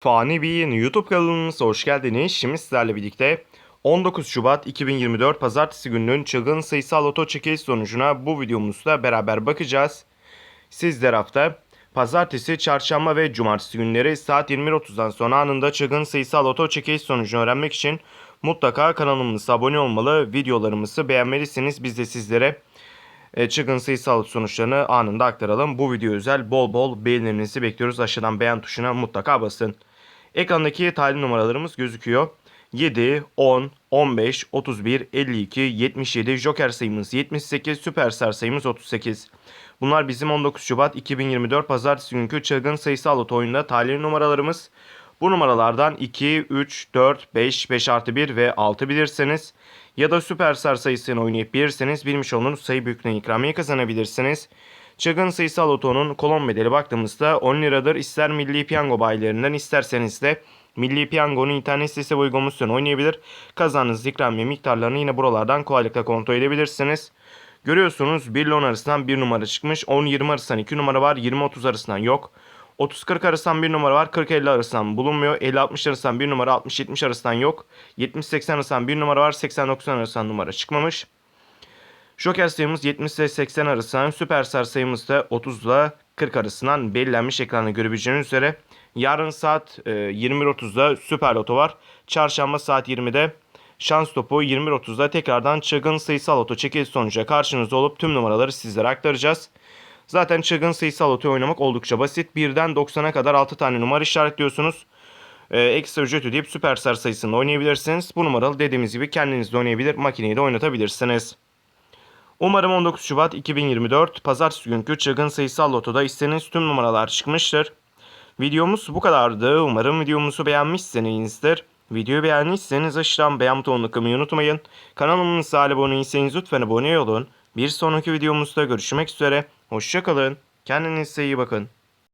Fani Bey'in YouTube kanalımıza hoş geldiniz. Şimdi sizlerle birlikte 19 Şubat 2024 Pazartesi gününün çılgın sayısal oto çekiliş sonucuna bu videomuzda beraber bakacağız. Sizler hafta Pazartesi, Çarşamba ve Cumartesi günleri saat 21.30'dan sonra anında çılgın sayısal oto çekiliş sonucunu öğrenmek için mutlaka kanalımıza abone olmalı, videolarımızı beğenmelisiniz. Biz de sizlere e, çılgın sayısal sonuçlarını anında aktaralım. Bu video özel bol bol beğenilerinizi bekliyoruz. Aşağıdan beğen tuşuna mutlaka basın. Ekrandaki talim numaralarımız gözüküyor. 7, 10, 15, 31, 52, 77, Joker sayımız 78, Süperstar sayımız 38. Bunlar bizim 19 Şubat 2024 Pazartesi günkü çılgın sayısal loto oyunda talih numaralarımız. Bu numaralardan 2, 3, 4, 5, 5 artı 1 ve 6 bilirseniz ya da Süperstar sayısını oynayıp bilirseniz bilmiş olduğunuz sayı büyüklüğüne ikramiye kazanabilirsiniz. Çılgın sayısal lotonun kolon bedeli baktığımızda 10 liradır. İster Milli Piyango bayilerinden isterseniz de Milli Piyango'nun internet sitesi ve uygulamasını oynayabilir. Kazandığınız ikramiye miktarlarını yine buralardan kolaylıkla kontrol edebilirsiniz. Görüyorsunuz 1 ile 10 arasından 1 numara çıkmış. 10-20 arasından 2 numara var. 20-30 arasından yok. 30-40 arasından 1 numara var. 40-50 arasından bulunmuyor. 50-60 arasından 1 numara. 60-70 arasından yok. 70-80 arasından 1 numara var. 80-90 arasından numara çıkmamış. Joker sayımız 70 ile 80 arasından, Süperstar sayımız da 30 ile 40 arasından belirlenmiş ekranda görebileceğiniz üzere. Yarın saat e, 21.30'da Süper Loto var. Çarşamba saat 20'de Şans Topu 21.30'da tekrardan çılgın sayısal loto çekiliş sonucu karşınızda olup tüm numaraları sizlere aktaracağız. Zaten çılgın sayısal loto oynamak oldukça basit. 1'den 90'a kadar 6 tane numara işaretliyorsunuz. Ee, ekstra ücret ödeyip Süperstar sayısını oynayabilirsiniz. Bu numaralı dediğimiz gibi kendiniz de oynayabilir, makineyi de oynatabilirsiniz. Umarım 19 Şubat 2024 Pazartesi günkü çılgın sayısal lotoda istediğiniz tüm numaralar çıkmıştır. Videomuz bu kadardı. Umarım videomuzu beğenmişsinizdir. Videoyu beğendiyseniz aşağıdan beğen butonuna kılmayı unutmayın. Kanalımıza abone değilseniz lütfen abone olun. Bir sonraki videomuzda görüşmek üzere. Hoşçakalın. Kendinize iyi bakın.